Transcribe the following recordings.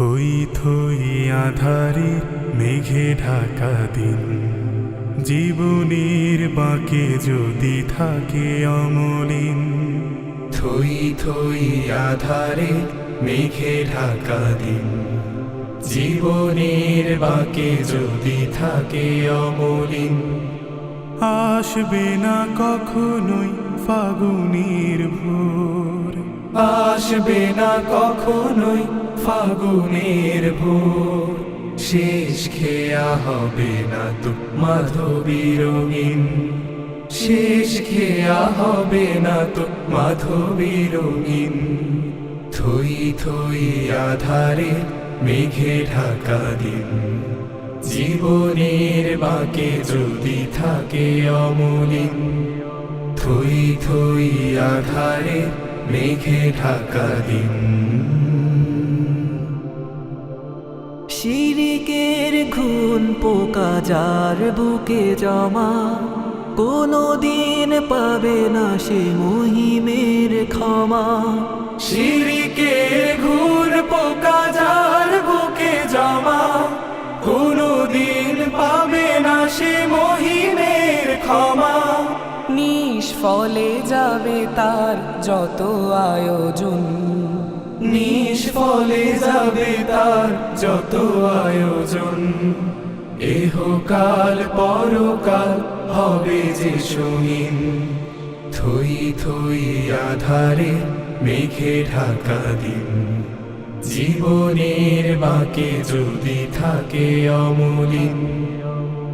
থই থই আধারে মেঘে ঢাকা দিন। জীবনের বাঁকে যদি থাকে অমলিন। থই থই আধারে মেঘে ঢাকা দিন। জীবনের বাঁকে যদি থাকে অমলিন। আসবে না কখনোই ফাগুনের ভোর। আসবে না কখনোই ফাগুনের ভোর। শেষ খেয়া হবে না তো মাধবী রঙিন। শেষ খেয়া হবে না তো মাধবী রঙিন। থই থই আধারে মেঘে ঢাকা দিন। জীবনের বাঁকে যদি থাকে অমলিন। থই থই আধারে মেঘে ঢাকা দিন। শিরিকের খুন পোকা যার বুকে জমা কোনো দিন পাবে না সে মহিমের ক্ষমা। শিরিকের ঘুর পোকা যার বুকে জমা কোনো দিন পাবে না সে মহিমের ক্ষমা। নিষ্ফলে যাবে তার যত আয়োজন। নিষ্ফলে যাবে তার যত আয়োজন। এহকাল পরকাল হবে যে সঙ্গীন থই থই আধারে মেঘে ঢাকা দিন। জীবনের বাঁকে যদি থাকে অমলিন,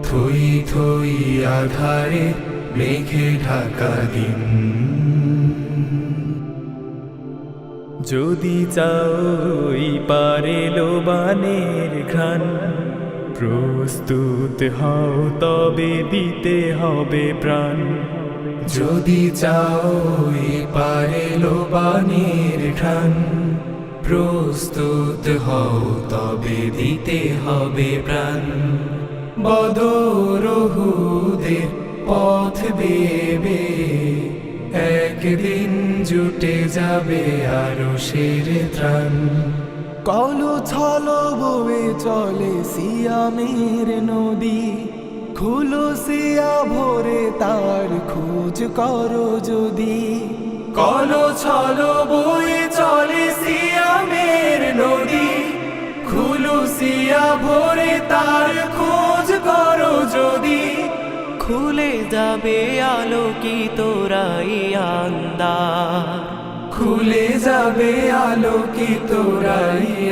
থই থই আধারে মেঘে ঢাকা দিন। যদি চাই পারে লোবানের ঘ্রাণ, প্রস্তুত হও তবে দিতে হবে প্রাণ। যদি চাও পারে লোবানের ঘ্রাণ, প্রস্তুত হও তবে দিতে হবে প্রাণ। বদরহুদের পথ বেবে একদিন জুটে যাবে আরও শের ত্রাণ। কলু ছল বয়ে চলে সিয়ামের নদী। খুলো সিয়া ভরে তার খোঁজ করো যদি। কল ছল বয়ে চলে সিয়ামের নদী। খুলুসিয়া ভরে তার খুলে যাবে আলোকিত রাই আন্দার খুলে যাবে আলোকিত রাইয়ান্দার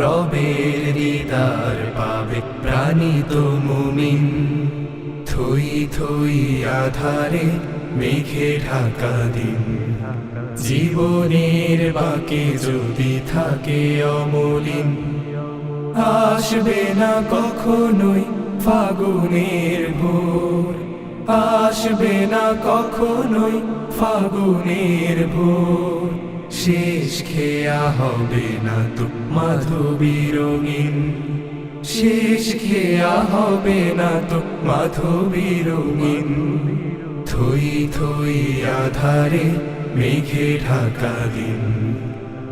রবের দিদার পাবে প্রাণিত মুমিন। থই থই আধারে মেঘে ঢাকা দিন। জীবনের বাকি যদি থাকে অমলিন। আসবে না কখনোই ফাগুনের ভোর। আসবে না কখনোই ফাগুনের ভোর। শেষ খেয়া হবে না তো মাধবী রঙিন। শেষ খেয়া হবে না তো মাধবী রঙিন। থই থই আধারে মেঘে ঢাকা দিন।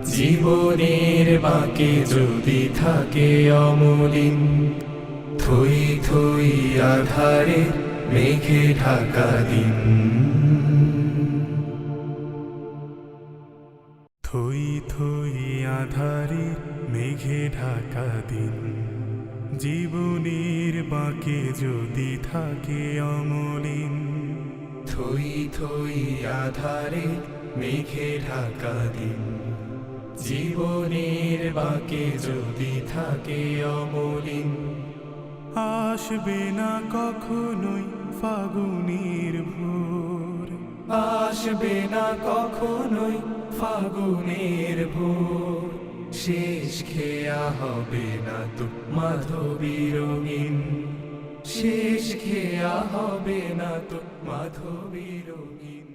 জীবনের বাকে যদি থাকে অমলিন। থই থই আধারে মেঘে ঢাকা দিন। থই থই আধারে মেঘে ঢাকা দিন। জীবনের বাকে যদি থাকে অমলিন। থই থই আধারে মেঘে ঢাকা দিন। জীবনের বাকে যদি থাকে অমলিন। আসবে না কখনোই ফাগুনের ভোর। আসবে না কখনোই ফাগুনের ভোর। শেষ খেয়া হবে না তো মাধবী রঙিন। শেষ খেয়া হবে না তো মাধবী রঙিন।